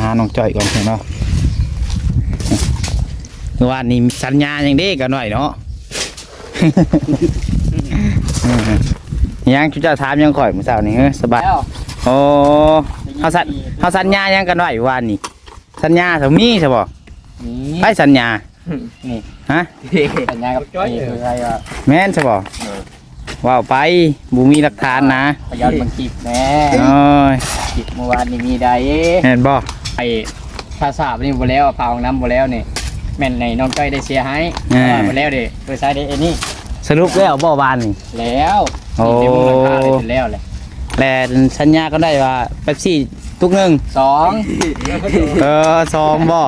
หาน้องจ้อยก่อนเถอะเนาะเมื่อวานนี้สัญญาอย่างเด้กันหน่อยเนาะอืมยังจุจะถามยังข่อยมื้อเช้านี้เฮ้ยสบายแล้วโอ้เฮาสัญเฮาสัญญายังกันไว้วันนี้สัญญาสามีใช่บ่นี่ไปสัญญานี่ฮะสัญญากับจ้อยคืออะไรอะแม่นใช่บ่ ว้าวไปบ่มีหลักฐานนะพยานบังคีบแน่โอ้ยคิดเมื่อวานนี่มีใดแม่นบ่ไอ้ภาษาบนี่บ่แล้วพาของน้ำบ่แล้วนี่แม่นในน้องจ้อยได้เสียให้บ่แล้วเด้โดยใช้ได้ไอ้นี่สรุปแล้วบ่วานนี่แล้วโอ้นี่เต็มราคาเลยแล้วแหละและสัญญาก็ได้ว่าเป๊ปซี่ทุกหนึ่งสองเออซองบ่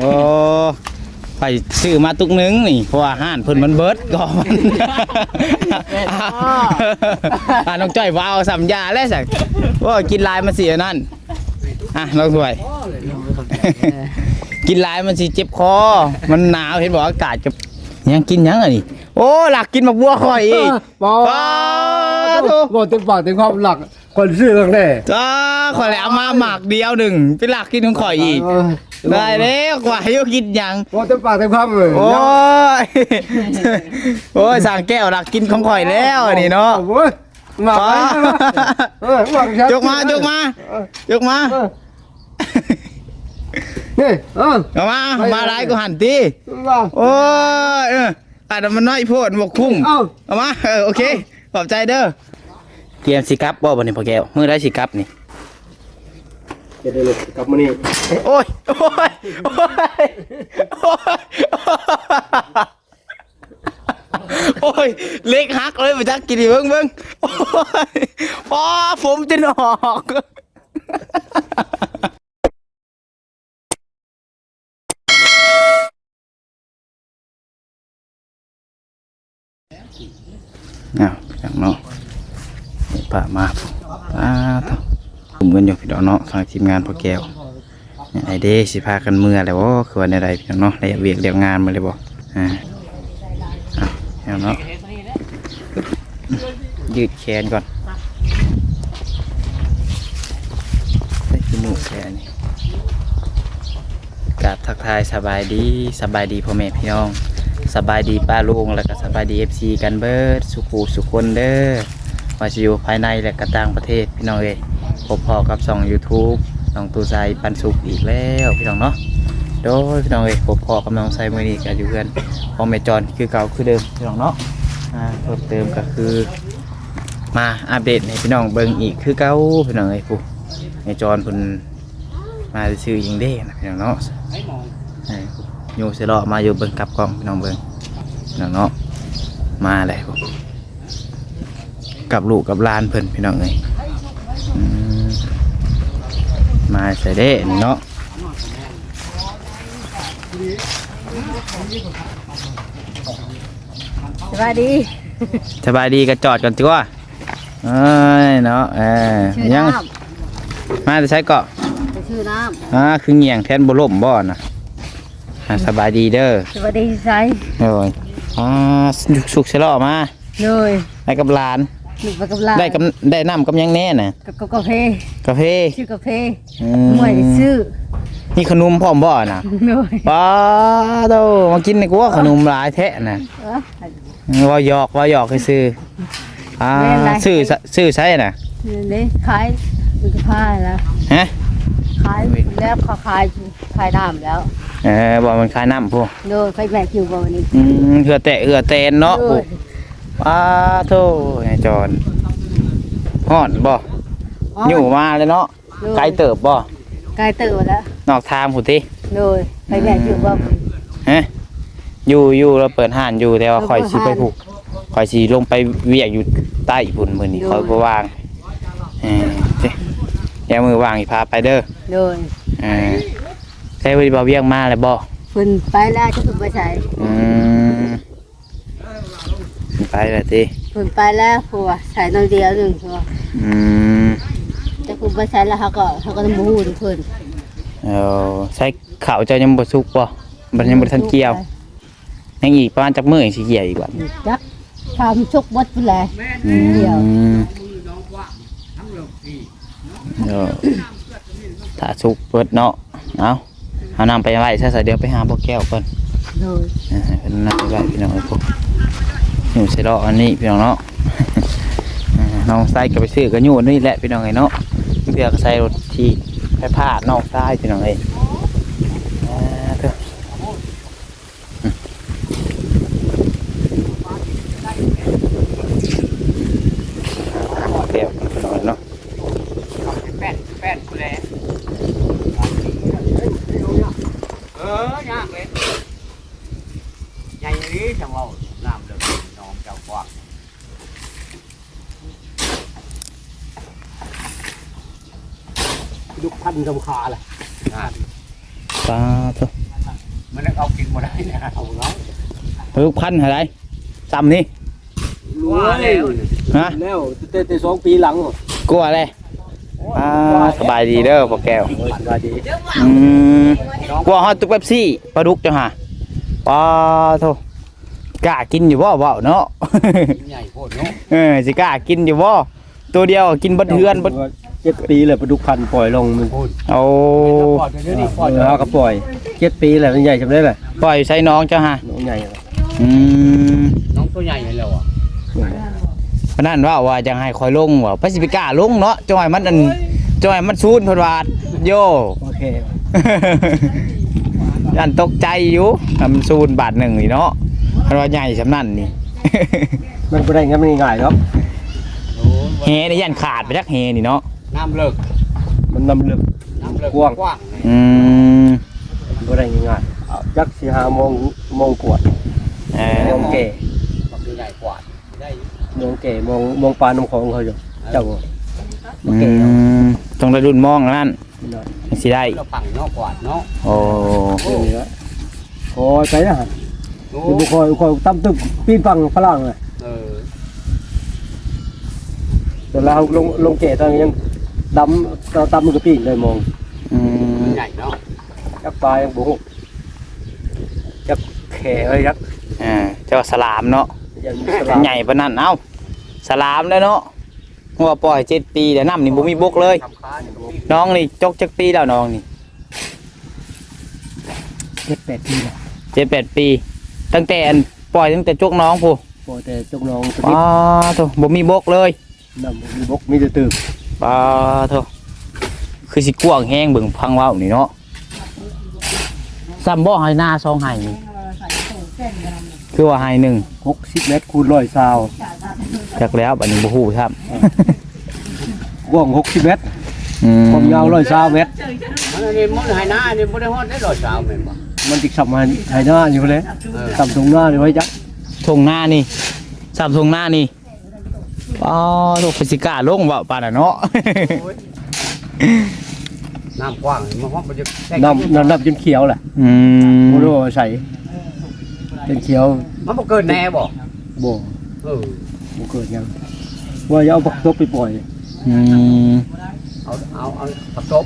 โอ้ ไปซื้อมาตุกหนึงนี่เพราะว่าห้านเพิ่นมันเบิดก่อนอ่าน้องจ้อยว้าวสัญญาแล้วสักว่ากินลายมันสิอันนั่นอะน้องสวย กินลายมันสิเจ็บคอ มันหนาวเห็นบอกอากาศจะยังกินยังอะนี่โอ้หลักกินมะบัวข่อยอีกบอว้าทุบอกเต็มปากเต็มคำหลัก คนซื้อครั้งแรกจ้าข่อยเลยเอามาหมากเดียวหนึ่งเป็นหลักกินของข่อยอีก ได้แล้วกว่าให้กินยังบอกเต็มปากเต็มคำเลยโอ้ยโอ้ยสั่งแก้วหลักกินของข่อยแล้วอันนี่เนาะโอ้ยหมักฟ้าไปเออหมักชัดยกมายกมายกมาเออนี่เออเอามามาไล่กูหันตีมาโอ้ยเอออาจจะมันน้อยโพดบกคุ้มเอ้าเอามาเออโอเคขอบใจเด้อ เตรียมสิครับบ่บันนี้พ่อแก้วมือได้สิครับนี่เดี๋ยวเดี๋ยวกลับมานี่โอ้ยโอ้ยโอ้ยโอ้ยโอ้ยเล็กฮักเลยมาจักกินดิเบิ่งเบิ่งโอ้ยพอผมจะออกอ้าวจังเนาะ ป่ามาป้าต้องผมกันอยู่พี่น้องเนาะทางทีมงานพ่อแก้วไอเด้สิพากันเมื่อแล้วว่าคือวันใดพี่น้องเนาะได้เวียกเรียกงานมาเลยบอกอ่าอะเอาเนาะยืดแขนก่อนได้กินหนูแขนนี่กาบทักทายสบายดีสบายดีพ่อแม่พี่น้อง สบายดีป้าลุงแล้วก็สบายดีเอฟซีกันเบิร์ดสุขูสุขคนเด้อ ว่าจะอยู่ภายในและก็ต่างประเทศพี่น้องเอ้ยพบพอกับช่อง YouTube น้องตูไซปันสุกอีกแล้วพี่น้องเนาะโดยพี่น้องเอ้ยพบพอกับน้องไซมือนี้กันอยู่เพื่อนของแม่จอนคือเก่าคือเดิมพี่น้องเนาะอ่าเพิ่มเติมก็คือ มาอัปเดตให้พี่น้องเบิ่งอีกคือเก่าพี่น้องเอ้ยผู้แม่จอนเพิ่นมาซื้อยิงเด้นะพี่น้องเนาะอยโยเสลาะมาอยู่เบิ่งกับกล้องพี่น้องเบิ่งพี่น้องเนาะมาเลยผู้ กับลูกกับหลานเพิ่นพี่น้องเอ้ยอืมมาใส่เด้นี่เนาะสวัสดีสบายดีก็จอดกันตัวเอ้ยเนาะเออชื่อยังน้มาจะใช้เกาะำไปชื่อน้อ่าคือเงี่ยงแทนบล่มบ่นะอ่าสบายดีเด้อำสวัสดีไซโอ้ยอ่าสุกสุกเสยเลาะมาเลยได้กับหลาน หนึ่งไปกับหลานได้กับได้น้ำกับหยังแน่น่ะกับกาแฟกาแฟชื่อกาแฟอืหน่วยซื้อนี่ขนมพร้อมบ่น่ะเลยป้าโตมากินในกูว่าขนมหลายแท้น่ะเออ ว่าหยอกว่าหยอกให้ซื้ออ่าแม่นไรซื้อซะซื้อใช่น่ะนี่ขายมันก็พายแล้วฮะขายแล้วเขาขายขายน้ำแล้วเออบ่มันคลายน้ำพวกเลยใครแบกอยู่บ่วันนี้อืมเหือแตะเหือแตนเนาะเลปุ๊ย ว้าโธ่ไอ้จอนฮอดบ่อยู่มาเลยเนาะไกลเติบบ่ไกลตื่นแล้วนอกทางผู้ติเลยใครแบกอยู่บ่ฮะอยู่อยู่เราเปิดห้านอยู่แต่ว่าคอยสิไปผูกคอยสิลงไปเวียกอยู่ใต้พุ่นมื้อนี้คอยบ่ว่างเออเจ้อย่ามือว่างอีพาไปเด้อเลยเออใช้บ่ได้บ่เวียงมาแล้วบ่คุณไปแล้วจะคุณไปใช้อืม ไปแล้วติคุณไปแล้วผัวใส่น้ำเดียวหนึ่งผัวอืมจะคุณไปใช้แล้วเขาก็เขาก็ต้องมูดเพิ่นเอาใช้ข้าวเจ้ายังบ่สุกบ่มันยังบ่ทันเกี่ยวยังอีกประมาณจักมื้อสิเกี่ยวอีกว่าจักทำชกวัดไปแหละอืมเกี่ยวเออถถ้าสุกเปิดเนาะเอาเอานำไปไว้ซะซะเดี๋ยวไปหาบ่แก้วก่อนโดยอ่าให้เพิ่นนำไปไว้พี่น้องเอ้ยพวก อยู่ใส่ดอกอันนี้พี่น้องเนาะน้องไส้ก็ไปซื้อกันอยู่นี่แหละพี่น้องไอ้เนาะเพื่อใส่รถที่ไปพาดน้องไส้พี่น้องเอ้ยอ่าเถอะอืมหาแก้วกันพี่น้องเอ้ยเนาะ แป้นแป้นกูแลเออยากเลยใหญ่นี้จังว่าน้ำเดือดน้องเจ้ากว่า ดุกพันสำคาแหละ ปลาเถอะมันเอากินหมดได้นะเอาแล้วลูกพันธุ์อะไรจำนี่ว่าแล้วฮะแล้วเตะสองปีหลังเหรอกลัวเลยอ่าสบายดีเด้อพ่อแก้วสบายดีอืมกลัวฮอตตุกเป๊ปซี่ปลาดุกจังหะปลาโทกล้ากินอยู่บ่เว้าเนาะใหญ่โคตรเนาะเออสิกล้ากินอยู่บ่ตัวเดียวกินเบดเฮือนเบด เจ็ดปีเลยปลาดุกพันปล่อยลงมันเอาปอดเดี๋ยวนี้ปปอล่อดยแล้วก็ปล่อยเจ็ดปีแหละมันใหญ่จำได้แหละปล่อยใส่น้องจังหะน้องใหญ่อืมน้องตัวใหญ่แล้วอะเพราะนั่นว่าว่าจังให้คอยลงว่าไปสิไปกล้าลงเนาะจอยมันอันจอยมันซูนเพิ่นว่าโย โอเคยันตกใจอยู่ทำซูนบาทหนึ่งนี่เนาะเพราะว่าใหญ่สำนั่นนี่ มันไม่ได้งั้นมันง่ายๆครับเฮนี่ยันขาดไปจักเฮนี่เนาะ น้ำเลิกมันนำเลือกน้ำเลิกกว้างกว้างอืมมันไม่ได้ง่ายๆเอาจักสี่ห้าโมงโมงกวดเอโมองเก๋บักใหญ่กว่าได้โมงเก๋โมงโมงปลาน้ำของเขาอยู่เจ้าบ่อืมต้องได้รุ่นมองแล้วนั่นน่ะมันสิได้เราปั่งเนาะกวาดเนาะโอ้เรื่องนี้ละคอยใจนะฮะโอ้อยู่บุคอยคอยตั้มตึกปีนฟังฝรั่งเลยเออแต่เราลงลงเก๋ตอนยัง ดำเราตั้มมันก็ปีนเลยมองอืมใหญ่เนาะจักปลายังบุกจักแข่เอ้ยจักอ่าเจ้าสลามเนาะยังมีสลามใหญ่ปานนั้นเอ้าสลามแล้วเนาะหัวปล่อยเจ็ดปีแต่น้ำนี่บ่มีบกเลย ทำค้าเนี่ยน้องนี่จกจักปีแล้วน้องนี่เจ็ดแปดปีแล้วเจ็ดแปดปี ตั้งแต่อันปล่อยตั้งแต่จกน้องผู้พอแต่จกน้องตะอ๋กี้อโถบ่มีบกเลยน้ำมีบกมีแต่ตื่น ปลาโถคือสิกวางแห้งเบิ่งพังเว้านี่เนาะซ้ำบ่ให้หน้าซองให้นี่คือว่าให้หนึ่งหกสิบเมตรคูณร้อยซาวจักแล้วบัดนี้บ่ฮู้ครับกว้างหกสิบเมตรอืมความยาวร้อยซาวเมตรอันนี้มันหายหน้าอันนี้บ่ได้ฮอดได้ดอกสาวแม่นบ่มันติดสับมาไทยหน้าอยู่เลยเออสับตรงหน้าเลยไว้จักทงหน้านี่ซ้ำทงหน้านี่ อ๋อโถคือสิกล้าลงเว้าปานน่ะเนาะ น้ำกว้างมันฮอดบ่จะน้ำน้ำน้ำจนเขียวแหละอืมโมโหใส่จนเขียวมันบ่เกินแน่บ่โบ่เออบ่เกิดยังว่าจะเอาบักตบไปปล่อยอืมเอาเอาเอาประตบ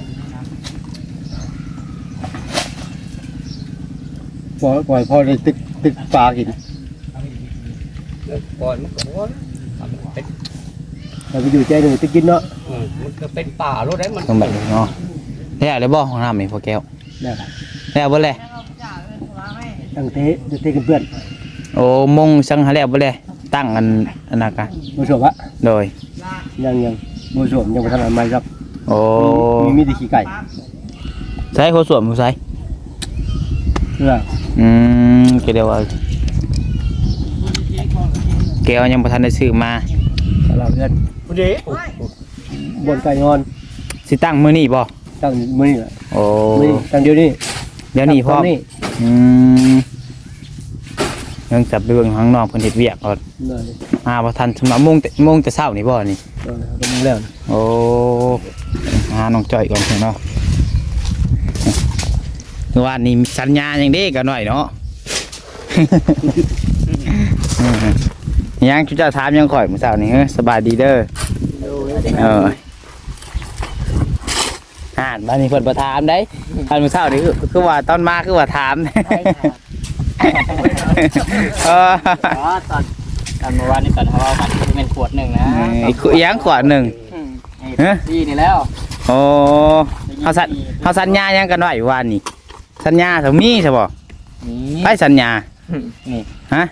ปล่อยปล่อยพอได้ติดติดปลากินแล้วก่อนมันก็บ่เป็น เราไปอยู่ใจหนึ่งติดกินเนาะเออมันก็เป็นป่ารถได้มันต้องแบบนี้เนาะแล้วได้บ่ห้องน้ำนี่พ่อแก้วได้ละแล้วบ่เลยตั้งเตะจะเตะกันเพื่อนโอ้มงสังหาแล้วบ่เลยตั้งอันอันนั้นกะบ่สวมอะโดยยังยังบ่สวมยังบ่ทันอันใหม่ครับโอ้มีมีแต่ขี้ไก่ใช้โคสวมผู้ใช้เพื่ออืมก็เดี๋ยวว่าแก้วยังบ่ทันได้ซื้อมาสำหรับเพื่อน พอดีบนไก่งอนสิตั้งมื้อนี้บ่ตั้งมื้อนี้แหละโอ้มื้อนี้ตั้งเดี๋ยวนี้เดี๋ยวนี้พร้อมตั้งนี่อืมยังจับไปเบิ่งข้างนอกเพิ่นเฮ็ดเวียกก่อนเลยมาบ่ทันสำหรับโมงแต่โมงแต่เช้านี่บ่นี่เออก็มึงแล้วโอ้หาน้องจ้อยก่อนเถอะเนาะเมื่อวานนี้มีสัญญาอย่างเด้กันหน่อยเนาะอืมยังจุจะถามยังข่อยมื้อเช้านี้เฮ้ยสบายดีเด้อ เอออ่านบ้านนี้เพิ่นบ่ถามได้อันมื้อเช้านี้คือคือว่าตอนมาคือว่าถามเอออ๋อตอนตอนเมื่อวานนี้ตอนเฮาเอามันเป็นขวดหนึงนะอีกอีกอย่างขวดหนึ่งฮะดีนี่แล้วโอ้ได้เฮาสัญเฮาสัญญาหยังกันไว้ว่านี่สัญญาสมีใช่บ่นี่ไปสัญญานี่ฮะ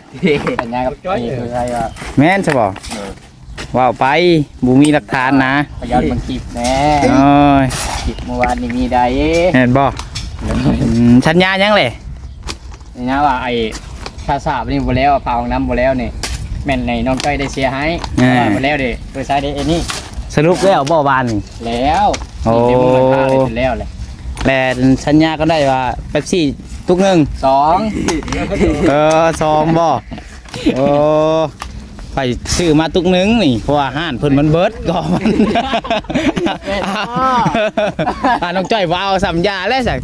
สัญญากับนี่คืออะไรอะแม่นใช่บ่ ว้าวไปบ่มีหลักฐานนะพยานบังกิบแน่โอ้ยกิบเมื่อวานนี่มีได้เห็นบ่อืมสัญญาหยังเลยนี่นะว่าไอ้ภาษานี่บ่แล้วพาของน้ำบ่แล้วนี่แม่นในน้องก้อยได้เสียให้ว่าบ่แล้วเด้โดยใช้ได้ไอ้นี่สรุปแล้วบ่บานนี่แล้วโอ้นี่เดี๋ยวมันพาได้ถึงแล้วเลยและสัญญาก็ได้ว่าเป๊ปซี่ทุกหนึ่งสองเออซองบ่โอ้ ไปซื้อมาตุกหนึงนี่เพราะว่าห้านเพิ่นมันเบิดก่อนอ่าน้องจ้อยว้าวสัญญาแล้วสัก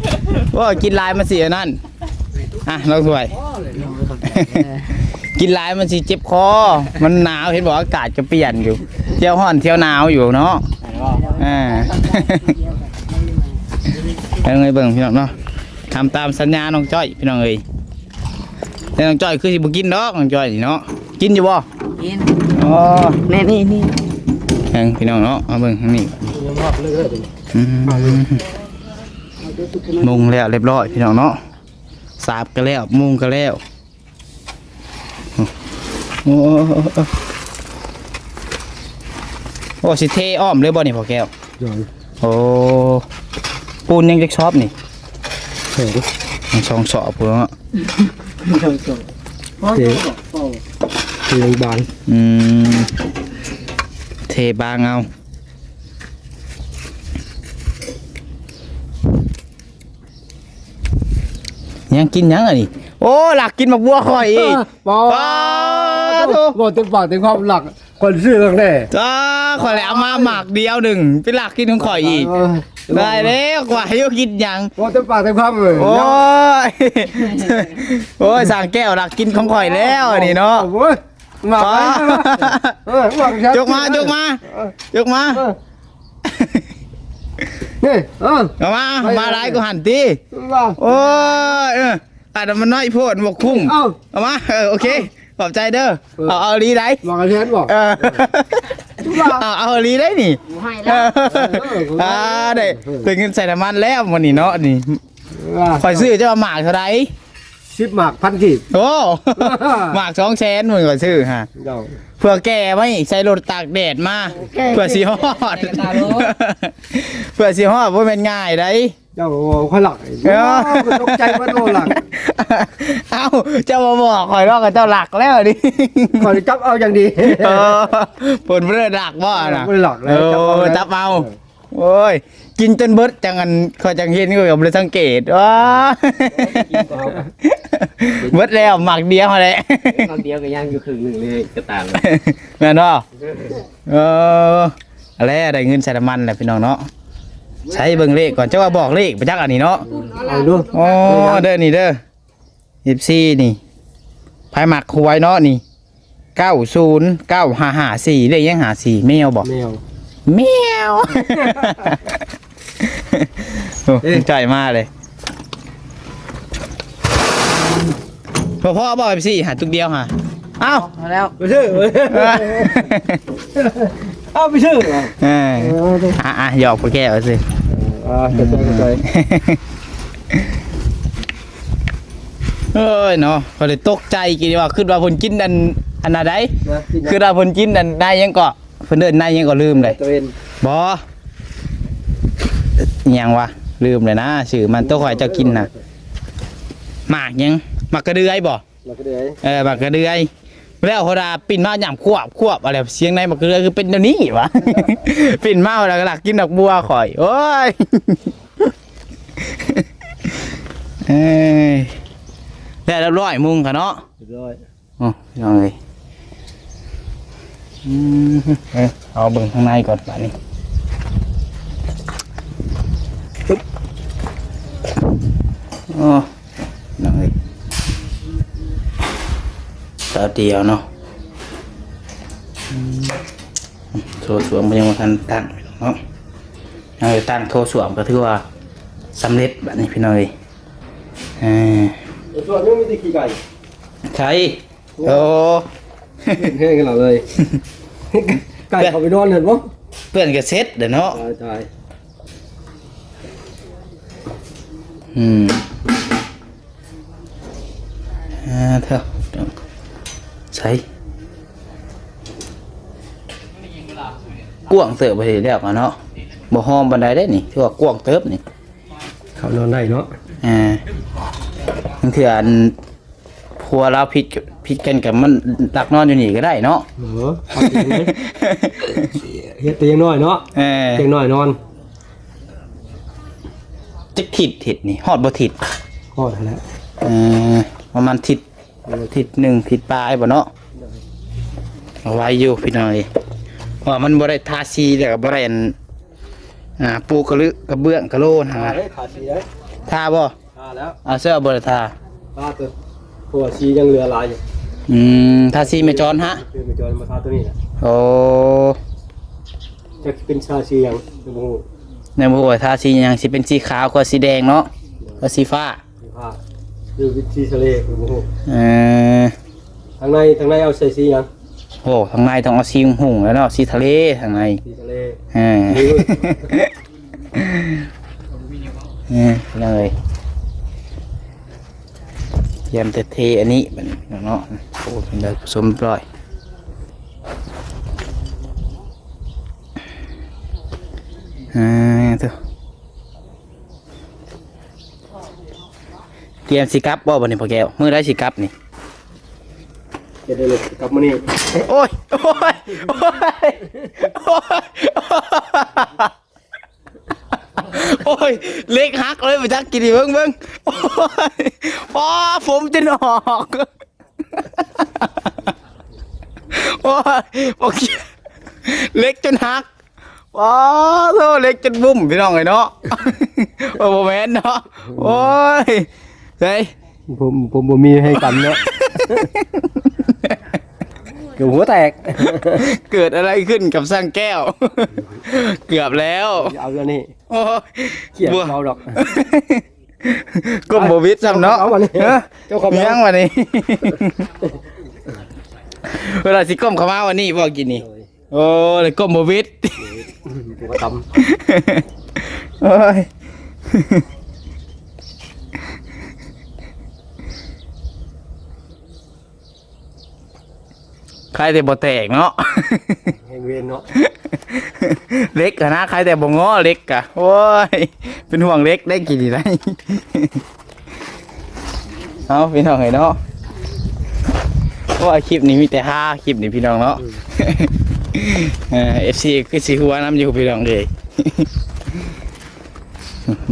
ว่ากินลายมันสิอันนั่นอะน้องสวย กินลายมันสิเจ็บคอ มันหนาวเห็นบอกอากาศจะเปลี่ยนอยู่เที่ยวห้อนเที่ยวหนาวอยู่เนาะอ่าเอาไงเบิ่งพี่น้องเนาะทำตามสัญญาน้องจ้อยพี่น้องเอ้ยแต่น้องจ้อยคือสิบ่กินดอกน้องจ้อยนี่เนาะกินอยู่บ่ กินอ๋อแม่นี่นี่เบิ่งพี่น้องเนาะเอาเบิ่งทางนี้ยังรอบเลิกเลยอืมมุงแล้วเรียบร้อยพี่น้องเนาะสาบก็แล้วมุงก็แล้วโอ้โอ้โอ้สิเทอ้อมเลยบ่นี่พ่อแก้วหย่อนโอ้ปูนยังจะชอบนี่เฮ้ยมันช่องสอบพูนเนาะเจ๊ เจ๊บานอืมเทบางเอายังกินยังอะนี่โอ้หลักกินมะบัวข่อยอีกบอว้าโถ่บอกเต็มปากเต็มคำหลักคนซื้อเรื่องแน่จ้าข่อยเลยเอามาหมักเดียวหนึ่งเป็นหลักกินของข่อยอีกเได้แล้วกว่าให้กินยังบอกเต็มปากเต็มคำเลยโอ้ยโอ้ยสั่งแก้วหลักกินของข่อยแล้วนี่เนาะโอ้ย หมักป้าเออหมักยกมายกมายกมานี่เออเอามามาไล่กูหันตีว่าโอ้ยเอออาจจะมันน้อยโพดบอกคุ้มเอ้าเอามาเออโอเคขอบใจเด้อเอาเอาลีได้หมักกระเทียนบอกเออเอาเอาลีได้นี่ให้เอแล้วออ่าได้เป็นเงินใส่น้ำมันแล้ววันนี้เนาะนี่ว่าคอยซื้อจะมาหมากเท่าไหร สิบหมากพันกีบโอ้ หมากสองแสนหมื่นกว่าซื้อฮะเจ้าเพื่อแก้ไม่ใช้รถตากแดดมาเพื่อสีฮอดเพื่อสีฮอดว่าเป็นง่ายได้เจ้าค่อยหลักเออตกใจว่าโดนหลักเอ้าเจ้ามาบอกคอยรอกกับเจ้าหลักแล้วดิขอจับเอาอย่างดีเออผลเรื่อหลักบ่นะบ่ได้หลักเลยเอจับเอาอเลยจับเอาโอ้ยกินจนเบิดจังอันคอยจังเห็นก็ยังบ่ได้สังเกตว้า เบิดแล้วหมักเดียวแหละตอนเดียวก็ยังอยู่ครึ่งหนึงเลยกระตามแม่นบ่เอออะไรได้เงินใส่น้ำมันแหละพี่น้องเนาะใช้เบิ่งเลขก่อนเจ้าว่าบอกเลขไปจักอันนี้เนาะเอาดูอ๋อเด้อนี่เด้อยิบซี่นี่ไพ่หมักคไว้เนาะนี่เก้าศูนย์เก้าห้าห้าสี่เลขยังหาสี่แมวบอกแมวแมว โอ้ใจมากเลย พ่อพ่อบอกไปสี่หาตุกเดียวหาเอ้าเอาแล้วไปชื่อเอาไปชื่อเอออะอะหยอกพ่อแก้วสิอ่าเกิดใจเกิดใจเอ้ยเนาะก็เลยตกใจกินว่าขึ้นว่าเพนกินอันอันอะไรนะกินคือว่าเพนกินอันนายยังเกาะเพิ่นเดินนายยังก็ลืมเลยตะเวนบออิหยังวะลืมเลยนะชื่อมันตัวข่อยเจะกินนะหมากยังห มากกระเดือยบ่เราก็ได้เออหมากกระเดือยแล้วเขาดาปิ่นมาหยามควบควบอะไรเสียงในหมากกระเดือยคือเป็นเดี๋ยวนี้วะปิ่นมาแล้วก็หลักกินดอกบัวข่อย โอ้ยเอ้ยได้แล้วร้อยมุงค่ะเนาะเรียบร้อยอ๋อพี่น้องเลยอืมเอ้ยเอาเบิ่งข้างในก่อนป่านนี้ปึ๊บอ๋อพี่น้องเลย ตาเดียวเนาะอืมโทรสวมมันยังมาทันตั้งเนาะเอาไปตั้งโทรสวมก็ถือว่าสำเร็จแบบนี้พี่น้องเลยอ่าส่วนนี้มีแต่ขี้ไก่ใช่โอ้แห้งกันเราเลยไก่เขาไปนอนเห็นปะเพื่อนก็เซ็ตเด้อเนาะตายตายอืมอ่าเถอะ ใช้กวางเติบไปแล้วกันเนาะบ่ห้อมบันไดได้นี่ที่ว่ากวางเติบนี่เขานอนได้เนาะอ่าบางเถื่ออันพัวเราผิดกับผิดกันกับมันหลักนอนอยู่นี่ก็ได้เนาะเออเอาเตียงเลยเฮ็ดเตียงน้อยเนาะเออเตียงน้อยนอนจะถิดถิดนี่ฮอดบ่ถิดฮอดแล้วเออประมาณถิด ถิดหนึ่งถิดปลายบ่เนาะเอาไว้อยู่พี่น้อยว่ามันบ่ได้ทาสีแล้วก็บ่ได้อันอ่าปูกระลึกระเบื้องกระโลนทาหาได้ทาสีได้ทาบ่ทาแล้วเอาเสื้อบ่ได้ทาทาตัวตัวสียังเหลือหลายอยู่อืมทาสีไม่จรฮะคือมาจอยมาทาตัวนี้แหละโอ้จะเป็นชาสียังดูบ่ฮู้ในบ่ว่าทาสีหยังสิเป็นสีขาวกว่าสีแดงเนาะกว่าสีฟ้าดูผ้า ดูวิธีทะเลดูบ่ฮู้เออทางในทางในเอาใส่สียังโอ้ทางในต้องเอาสีหุ่งแล้วเนาะสีทะเลทางในสีทะเลเออเออเลยเตรียมแต่เทอันนี้บัดนี้เนาะโอ้เป็นได้ผสมเรียบร้อยอ่าเถอะเตรี ยมสิกลับบ่บัดนี้พ่อแก้วมื้อได้สิกลับนี่จะได้เลยกลับมานี่โอ้ยโอ้ยโอ้ยโอ้ยโอ้ยเล็กหักเลยมาจักกินดิเบิ่งเบิ่งโอ้ยว้าผมจะออกโอ้ยโอเคเล็กจนหักว้าโธ่เล็กจนบุ้มพี่น้องไอ้เนาะโอ้โหแม่นเนาะโอ้ย เฮ้ยผมผมบ่มีให้กันเนาะเกือบหัวแตก เกิดอะไรขึ้นกับสร้างแก้ว เกือบแล้วเอาแล้วนี่โอ้ยเขียนบัวเราดอกก้มบวิดซ้ำเนาะเอามาเลยเอ้อเจ้าของเมียงวันนี้ เวลาสิก้มเข้ามาวันนี้บอกกินนี่โอ้เลยก้มบวิดผมก็ตโอ้ย ใครแต่บ่แตกเนาะำแหงเวียนเนาะเล็กอะนะใครแต่บ่ง้อเล็กอะโอ้ย เป็นห่วงเล็กได้กี่ดีได้เอาพี่น้องไงเนาะเพราะว่าคลิปนี้มีแต่ห้าคลิปนี้พี่น้องเนาะเออฟซีคือสีหัวน้ำอยู่พี่น้องเลย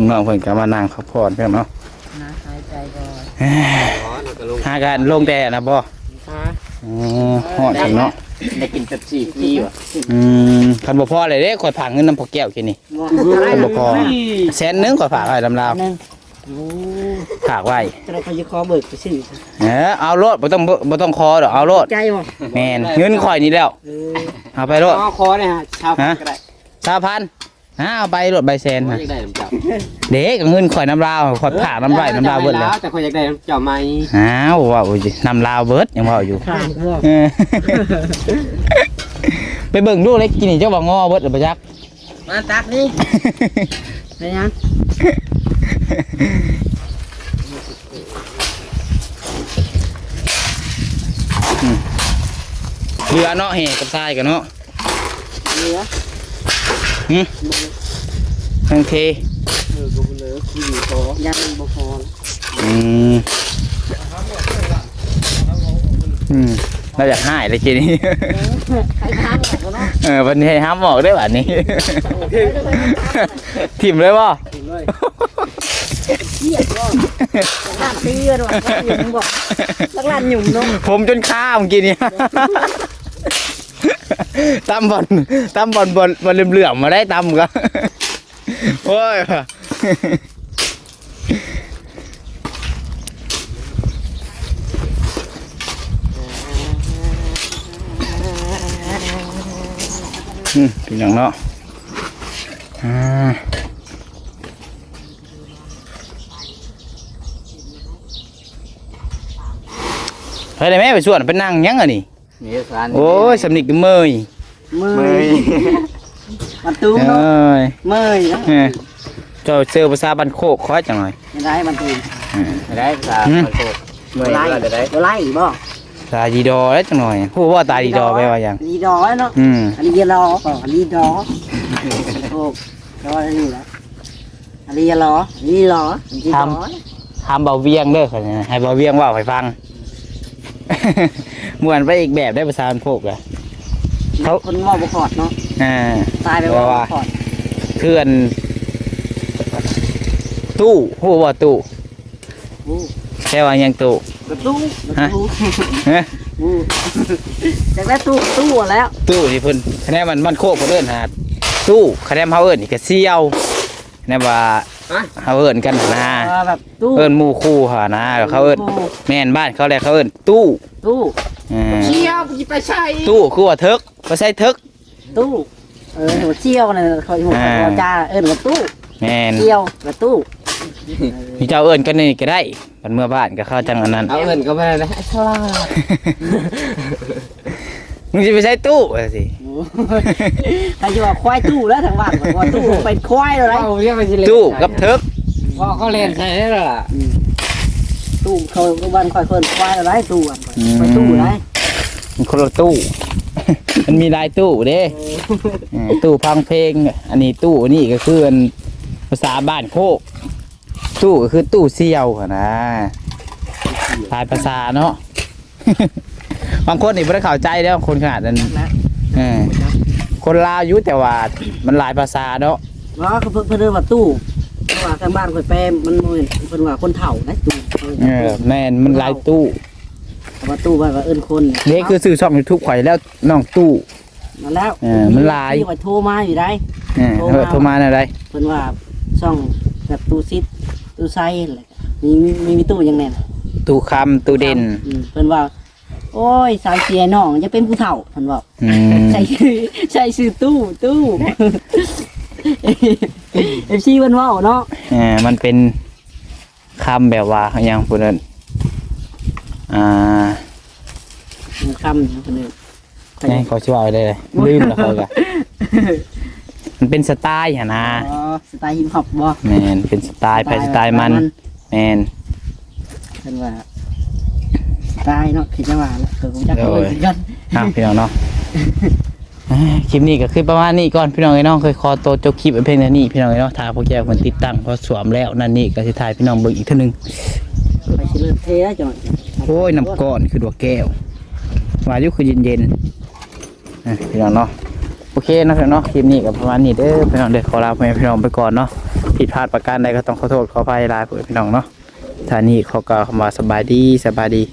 น้องเพิ่นก็มานั่งพักผ่อนเพื่อนเนาะ นะหายใจก่อนอ๋อแล้วก็ลง หากันลงแต่นะบ่ค่ะ อ๋อฮอดถึงเนาะได้กินเป๊ปซี่จี้วะอืมคันบ่พอเลยเด้ข่อยผากเงินน้ำพอแก้วกินนี่คันบ่พอแสนหนึงข่อยฝากไว้ลำลาวนั่นฝากไว้จะเราไปยึดคอเบิกไปสิเออเอาโลดบ่ต้องบ่บ่ต้องคอดอกเอาโลดใจบ่แม่นเงินข่อยนี่แล้วเออเอาไปโลดอ๋อคอเนี่ยฮะชาวพันก็ได้สามพันฮะเอาไปโลดใบแสนอยาฮะกได้น้ำเจ้าเด็กเอาเงินข่อยน้ำลาวข่อยผากน้ำไรน้ำลาวเบิดแล้วแต่คนอยากได้น้ำเจ้าไหมอ้าวว่าโอ้ยน้ำลาวเบิดยังว่าอยู่ขาดก็เออไปเบิ่งดูเล็กกินนี่เจ้าบ่งอเบิดหรือบ่จักมาตักนี่ไปยังเรือเนาะแห่กับทรายกันเนาะ เหลือ หึทั้งเทเออก็เหลือกินพอยังบ่พออืมอืมเราอยากหายเลยกินนี่ใครทางออกก็เนาะเออวันนี้ให้ห้ามออกได้แบบนี้ถิ่มเลยป่ะกินเลยเหี้ยบ่ลาดเตี้ยด้วยลาดหยุ่มบ่ลักลานหยุ่มเนาะผมจนข้ามกินนี่ ตำบอลตำบอลบอลบอลเหลื่อมๆมาได้ตำก็โอ้ยอืมเป็นอย่างเนาะอ่าเฮ้ยได้ไหมไปส่วนไปนั่งยังอะนี่ นี่สารโอ้ยสำนิกเมยมืเมอยมันตุ้มเอเนาะ้ยเมยนะเออจจ้าเจอภาษาบันโคกคอยจังหน่อยยังได้มันตื่นได้สาอืมมันโคกเมื่อยไล่เมื่อยจะได้ไล่บ่ตาดีดอแล้วจังหน่อยผู้ว่าตาดีดอไปว่าหยังดีดอเนาะอืมอันนี้เยรอก่อนอันนี้ดอโอ้ดออันนี้แหละอันนี้เยรออันนี้รออันนี้ดอห้ามเบาเวียงเด้อค่ะให้เบาเวียงเว่าให้ฟัง ม่วนไปอีกแบบได้ภาษาบันโคกอะเขาคนว่าบุคอดเนาะอ่าตายไปว่าบุคอดเคลื่อน ตู้ผู้ว่าตู้อู้แค่ว่าหยังตู้กระตู้กระตู้ฮะอู้จากนั้นตู้ตู้แล้ว ตู้ที่เพิ่นคะแนนมันมันโคกเพิ่นเอิ้นหาตู้คะแนนเฮาเอิ้นนี่ก็เซี่ยวคะแนนว่าเฮาเอิ้นกันนะเออแบบตู้เอิ้นหมู่คู่หานะเขาเอิ้นแม่นบ้านเขาแหละเขาเอิ้นตู้ตู้ อ่าเชี่ยวไปใช่ตู้คือว่าเทึกบ่ใช่เทึก ตู้เออหัวเชี่ยวเนี่ยคอยหัวอ่า หัวจ้าเอิ้นกับตู้แม่นเชี่ยวกับตู้มีเจ้าเอิ้นกันนี่ก็ได้มันเมื่อบ้านก็เข้าจังอันนั้น เอาเงินก็ไม่ได้นะฉลาดมึงสิไปใช้ตู้ว่าสิ ใครจะว่าควายตู้แล้วทางบ้านบอกว่าตู้เป็นควายอะไรเอาเรียกไปสิเล่นตู้กับเทึกว่าเขาเล่นใช่ไหมล่ะ ตู้เขาบ้านคอยเพิ่นควายอะไรตู้อะไปตู้ไรมันคนละตู้ มันมีหลายตู้เด้เออตู้ฟังเพลง อันนี้ตู้นี่ก็คืออันภาษาบ้านโคกตู้ก็คือตู้เซี่ยวอะนะหลายภาษาเนาะ บางคนนี่ไม่ได้เข้าใจแล้วคนขนาดนั้นนะเออคนลาวอยุแต่ว่ามันหลายภาษาเนาะว่าเขาเพิ่นเพิ่นเรียกว่าตู้เพราะ ว่าทางบ้านคอยแปลมันเหมือนเพิ่นว่าคนเฒ่านะตู้เออแม่นมันหลายตู้แต่ว่าตู้บ้านว่าเอิ้นคนนี่คือสื่อช่องยูทูบข่อยแล้วน้องตู้ นั่นแล้วเออมันหลาย ที่ว่าโทรมาอยู่ได้ เออเออโทรมาอะไรเพิ่นว่าช่องแบบตู้ซิดตู้ไซอะไรมีมีมีมีตู้อยังแน่นตู้คำตู้เด่นอืมเพิ่นว่า โอ้ยสาวเสียน้องจะเป็นผู้เฒ่าเพิ่นบอกอืมใช่ชื่อใช่ชื่อตู้ตู้ เอฟซีเพิ่นเว้าเนาะเออมันเป็นคำแบบว่าอยังพูดนั้นอ่าคำอย่างเพิ่นเอิ้นไงเขาช่วยได้เลยลืมแล้วเขาก็มันเป็นสไตล์อะนะอ๋อสไตล์ฮิปฮอปบ่แมนเป็นสไตล์ไปสไตล์มันแมน เพิ่นว่าสไตล์เนาะคือจังหวะแล้วเกิดผมจักโอ้เอิ้ยนกัน อ้าวพี่น้องเนาะอ่า คลิปนี้ก็คือประมาณนี้ก่อนพี่น้องไอ้น้องเคยคอโตวจบคลิปไว้เพียงเท่านี้พี่น้องไอ้น้องถ้าพวกแกคนติดตั้งพอสวมแล้วนั่นนี่ก็สิถ่ายพี่น้องเบิ่งอีกเท่านึงไปสิเลิศเทแล้วจังโอ้ยน้ำก้อนคือดวกแก้ววายุคือเย็นๆอะพี่น้องเนาะโอเคนะพี่น้องเนาะคลิปนี้ก็ประมาณนี้เด้อพี่น้องเด้อขอลาพ่อแม่พี่น้องไปก่อนเนาะผิดพลาดประการใดก็ต้องขอโทษขออภัยหลายเพื่อนพี่น้องเนาะท่านี้เขาก็คำว่าสบายดีสบายดี